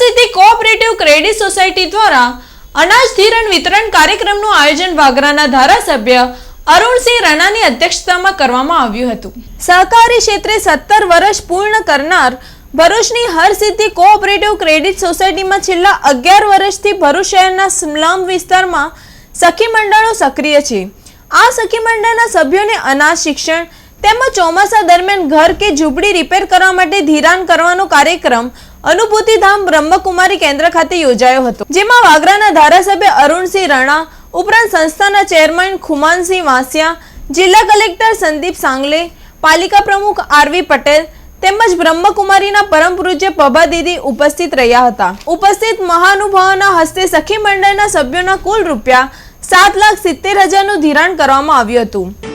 Harsiddhi cooperative credit society દ્વારા અનાજ ધીરણ વિતરણ કાર્યક્રમનું આયોજન વાગરાના ધારાસભ્ય અરુણસિંહ રાણાની અધ્યક્ષતામાં કરવામાં આવ્યું હતું. સહકારી ક્ષેત્રે સત્તર વર્ષ પૂર્ણ કરનાર ભરૂચની હરસિદ્ધિ કોઓપરેટિવ ક્રેડિટ સોસાયટીમાં છેલ્લા અગિયાર વર્ષથી ભરૂચ શહેરના સ્લમ વિસ્તારમાં સખી મંડળો સક્રિય છે. આ સખી મંડળના સભ્યોને અનાજ શિક્ષણ તેમજ ચોમાસા દરમિયાન ઘર કે ઝૂંપડી રિપેર કરવા માટે ધિરાણ કરવાનો કાર્યક્રમ અનુભૂતિધામ બ્રહ્મકુમારી કેન્દ્ર ખાતે યોજાયો હતો, જેમાં વાગરાના ધારાસભ્ય અરુણસિંહ રાણા, ઉપરાંત સંસ્થાના ચેરમેન ખુમાનસિંહ વાસિયા, જિલ્લા કલેક્ટર સંદીપ સાંગલે, પાલિકા પ્રમુખ આરવી પટેલ તેમજ બ્રહ્મકુમારીના પરમ પૂજ્ય પભા દીદી ઉપસ્થિત રહ્યા હતા. ઉપસ્થિત મહાનુભાવોના હસ્તે સખી મંડળના સભ્યોના કુલ રૂપિયા સાત લાખ સિત્તેર હજારનું ધિરાણ કરવામાં આવ્યું હતું.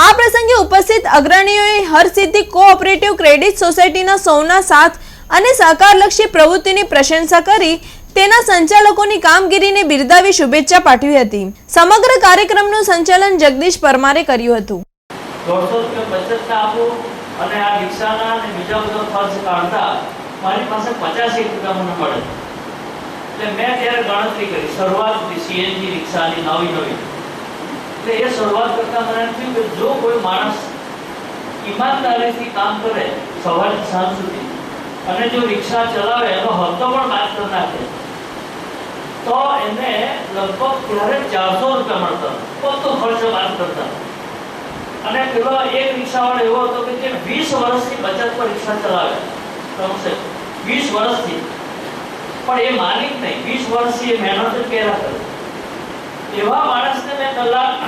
આ પ્રસંગે ઉપસ્થિત અગ્રણીઓએ હરસિદ્ધિ કોઓપરેટિવ ક્રેડિટ સોસાયટીના સૌના સાથ અને સહકારલક્ષી પ્રવૃત્તિની પ્રશંસા કરી તેના સંચાલકોની કામગીરીને બિરદાવી શુભેચ્છા પાઠવી હતી. સમગ્ર કાર્યક્રમનું સંચાલન જગદીશ પરમારે કર્યું હતું. મારી પાસે પચાસેક રૂપિયા મને મળે. એટલે મેં ત્યારે ગણતરી કરી. શરૂઆત સીએનજી રિક્ષાની નવી નવી એટલે એ શરૂઆત કરતા મને એમ થયું કે જો કોઈ માણસ ઈમાનદારીથી કામ કરે સવારથી સાંજ સુધી, અને જો રિક્ષા ચલાવે, એનો હપ્તો પણ માફ કરી નાખે, તો એને લગભગ ત્યારે ચારસો રૂપિયા મળતા, બધો ખર્ચો માફ કરતા. અને પેલો એક રિક્ષાવાળો એવો હતો કે જે વીસ વર્ષથી બચત પર રિક્ષા ચલાવે કમસે વીસ વર્ષથી. પણ એ માલિક નહીં, વીસ વર્ષથી એ મહેનત જ કર્યા કરે. એવા માણસને મેં કલાક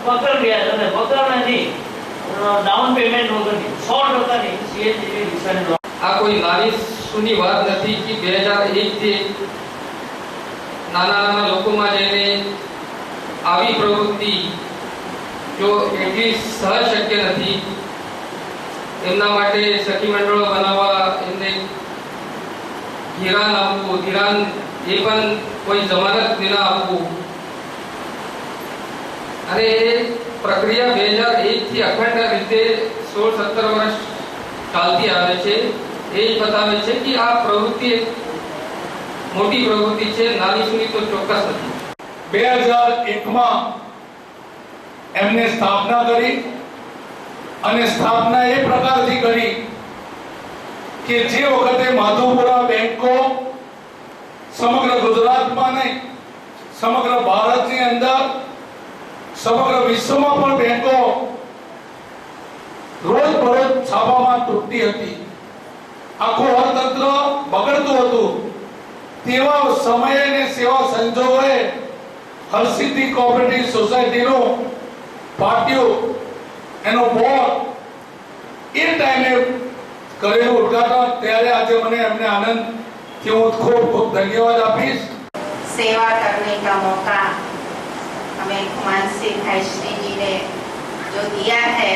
પકડ ગયા અને પકડ નહીં ડાઉન પેમેન્ટ વગરની સો ટકાની સીએનજી રિક્ષાની loan. આ કોઈ નાની સૂની વાત નથી કે બે હજાર એકથી નાના નાના લોકોમાં જઈને આવી પ્રવૃત્તિ જો એટલી સહજ શક્ય નથી એમના માટે સખી મંડળો બનાવવા એમને ધિરાણ આપવું ધિરાણ એ પણ કોઈ જમાનત વિના આપવું અને એ પ્રક્રિયા બે હજાર એકથી અખંડ રીતે સોળ સત્તર વર્ષ ચાલતી આવે છે. એ બતાવે છે કે આ પ્રવૃત્તિ મોટી પ્રવૃત્તિ છે, નાની સૂની તો ચોક્કસ નથી. બે હજાર એકમાં એમને સ્થાપના કરી અને સ્થાપના એ પ્રકારથી કરી કે જે વખતે માધવપુરા બેંકો સમગ્ર ગુજરાતમાં નહીં, સમગ્ર ભારતની અંદર સમગ્ર વિશ્વમાં પણ બેંકો રોજ બરોજ છાપામાં તૂટતી હતી. આખું અર્થતંત્ર બગડતું હતું. તેવા સમયે અને સેવા સંજોગોએ હરસિદ્ધિ કોઓપરેટિવ સોસાયટીનો પાટિયો, એનો બોર્ડ એ ટાઈમે કરેલું ઉદઘાટન. ત્યારે આજે મને એમને આનંદ કે હું ખૂબ ખૂબ ધન્યવાદ આપીશ. સેવા કરને મોકા हमें सिंह भाई जी ने जो दिया है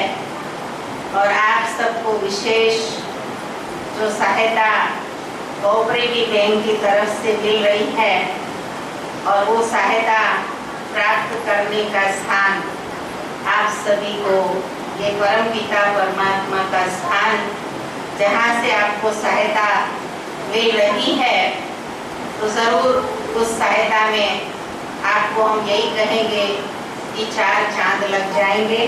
और आप सबको विशेष जो सहायता कोऑपरेटिव बैंक की तरफ़ से मिल रही है और वो सहायता प्राप्त करने का स्थान आप सभी को ये परम पिता परमात्मा का स्थान, जहाँ से आपको सहायता मिल रही है तो ज़रूर उस सहायता में आपको हम यही कहेंगे कि चार चांद लग जाएंगे